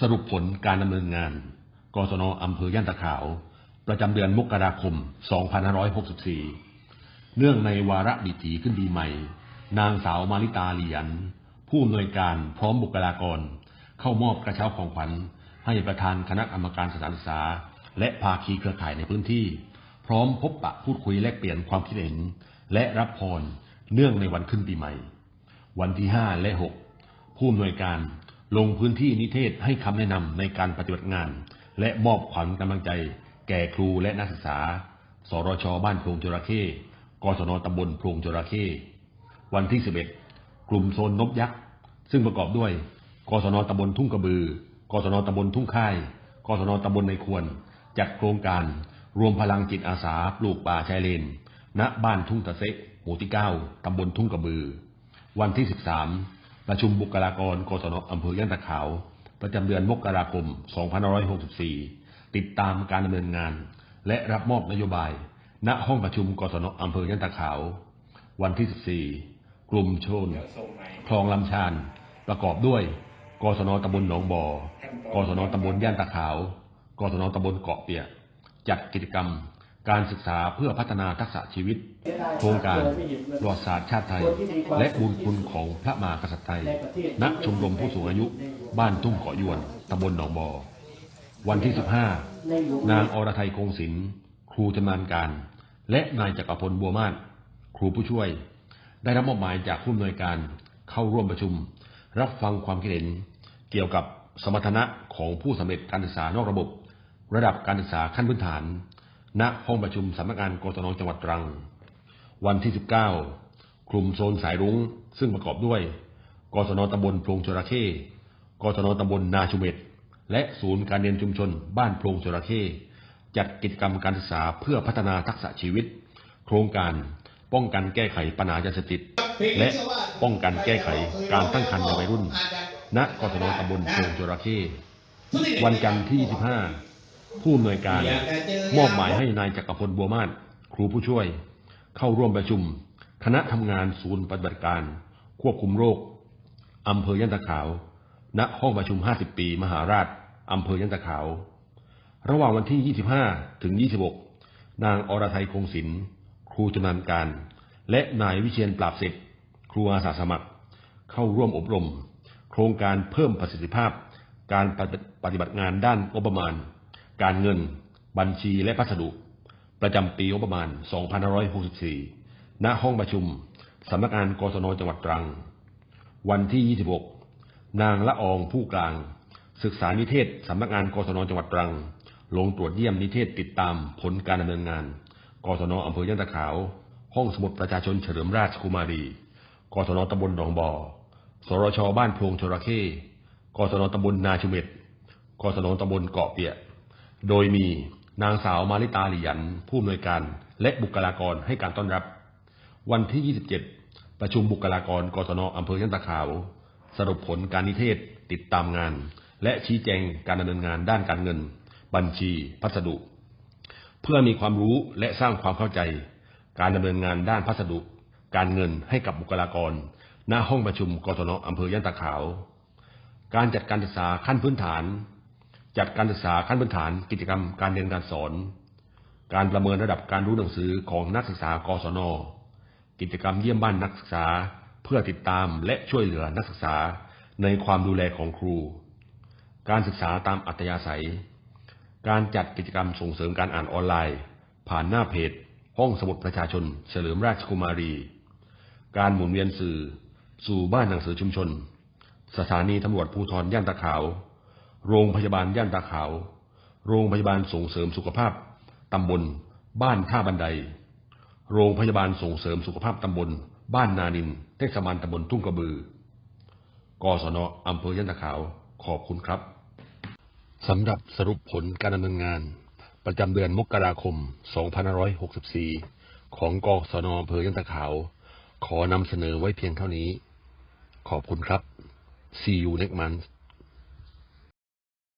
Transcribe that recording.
สรุปผลการดำเนินงาน กศนอำเภอย่านตะขาว ประจำเดือนมกราคม 2564 เนื่องในวาระดิถีขึ้นปีใหม่ นางสาวมาริตาเหลียน ผู้อำนวยการพร้อมบุคลากร เข้ามอบกระเช้าของขวัญ ให้ประธานคณะกรรมการสถานศึกษา และภาคีเครือข่ายในพื้นที่ พร้อมพบปะพูดคุยแลกเปลี่ยนความคิดเห็น และรับพรเนื่องในวันขึ้นปีใหม่ วันที่ 5 และ 6 ผู้อำนวยการ ลงพื้นที่นิเทศให้คำแนะนำในการปฏิบัติงาน และมอบขวัญกำลังใจ แก่ครูและนักศึกษา สรช บ้านโพรงจระเข้กศนตำบลโพรงจระเข้วันที่ 11 กลุ่มโซนนบยักษ์ ซึ่งประกอบด้วย กศนตำบลทุ่งกระบือ กศนตำบลทุ่งค่าย กศนตำบลในควร จัดโครงการ รวมพลังจิตอาสาปลูกป่าชายเลน ณ บ้านทุ่งตะเซะหมู่ที่ 9 ตำบลทุ่งกระบือ วันที่ 13 ประชุมบุคลากรกศนอำเภอย่านตะขาว ประจำเดือนมกราคม 2564 ติดตามการดำเนินงาน และรับมอบนโยบาย ณ ห้องประชุมกศนอำเภอย่านตะขาว วันที่ 14 กลุ่มชน คลองลำชาน ประกอบด้วย กศนตำบลหนองบ่อ กศนตำบลย่านตะขาว กศนตำบลเกาะเปียก จัดกิจกรรม การศึกษาเพื่อพัฒนาทักษะชีวิต โครงการประวัติศาสตร์ชาติไทย และบุญคุณของพระมหากษัตริย์ไทย ณ ชมรมผู้สูงอายุ บ้านทุ่งเกาะยวน ตำบลหนองบ่อวันที่ 15 นางอรไทยคงศิลป์ครูชำนาญการ และนายจักรพลบัวมาศครูผู้ช่วย ได้รับมอบหมายจากผู้อำนวยการเข้าร่วมประชุม รับฟังความคิดเห็น เกี่ยวกับสมรรถนะของผู้สำเร็จการศึกษานอกระบบ ระดับการศึกษาขั้นพื้นฐาน ณห้องประชุมสำนักงานกศนจังหวัดตรัง วันที่ 19 กลุ่มโซนสายรุ้ง ซึ่งประกอบด้วย กศนตำบลโพรงจระเข้ กศนตำบลนาชุเมศและศูนย์การเรียนชุมชนบ้านโพรงจระเข้จัดกิจกรรมการศึกษาเพื่อพัฒนาทักษะชีวิต โครงการป้องกันแก้ไขปัญหายาเสพติด และป้องกันแก้ไขการตั้งครรภ์ในวัยรุ่น ณกศนตำบลโพรงจระเข้วันจันทร์ที่ 25 ผู้อำนวยการ มอบหมายให้นายจักรพลบัวมาศครูผู้ช่วย เข้าร่วมประชุม คณะทำงานศูนย์ปฏิบัติการ ควบคุมโรคอำเภอย่านตะขาว ณ ห้องประชุม 50 ปี มหาราชอำเภอย่านตะขาว ระหว่างวันที่ 25 ถึง 26 นางอรไทยคงศิลป์ครูชำนาญการ และนายวิเชียนปราบเสร็จครูอาสาสมัคร เข้าร่วมอบรม โครงการเพิ่มประสิทธิภาพ การปฏิบัติงานด้านงบประมาณ การเงิน บัญชีและพัสดุ ประจำปีงบประมาณ 2564 ณ ห้องประชุม สำนักงานกศนจังหวัดตรัง วันที่ 26 นางละอองผู้กลาง ศึกษานิเทศ สำนักงานกศนจังหวัดตรัง ลงตรวจเยี่ยมนิเทศติดตามผลการดำเนินงาน กศนอำเภอย่านตะขาว ห้องสมุดประชาชนเฉลิมราชกุมารี กศนตำบลหนองบ่อ สรช บ้านพรงจระเข้กศนตำบลนาชุเมศกศนตำบลเกาะเปียก โดยมีนางสาวมาริตาหลียัน ผู้อำนวยการและบุคลากรให้การต้อนรับ วันที่ 27 ประชุมบุคลากรกศนอำเภอย่านตะขาว สรุปผลการนิเทศติดตามงาน และชี้แจงการดำเนินงานด้านการเงิน บัญชี พัสดุ เพื่อมีความรู้และสร้างความเข้าใจ การดำเนินงานด้านพัสดุ การเงินให้กับบุคลากร ณห้องประชุมกศนอำเภอย่านตะขาว การจัดการศึกษาขั้นพื้นฐาน จัดการศึกษาขั้นพื้นฐานกิจกรรมการเรียนการสอน การประเมินระดับการรู้หนังสือของนักศึกษากศน กิจกรรมเยี่ยมบ้านนักศึกษาเพื่อติดตามและช่วยเหลือนักศึกษาในความดูแลของครู การศึกษาตามอัธยาศัย การจัดกิจกรรมส่งเสริมการอ่านออนไลน์ ผ่านหน้าเพจ ห้องสมุดประชาชน เฉลิมราชกุมารี การหมุนเวียนสื่อ สู่บ้านหนังสือชุมชน สถานีตำรวจภูธรย่านตะขาว โรงพยาบาลย่านตาขาว โรงพยาบาลส่งเสริมสุขภาพตำบล บ้านท่าบันได โรงพยาบาลส่งเสริมสุขภาพตำบล บ้านนานินเทศบาลตำบลทุ่งกระบือกศนอำเภอย่านตะขาว ขอบคุณครับสำหรับสรุปผลการดำเนินงาน ประจำเดือนมกราคม 2564 ของกศนอำเภอย่านตะขาว ขอนำเสนอไว้เพียงเท่านี้ ขอบคุณครับ See you next month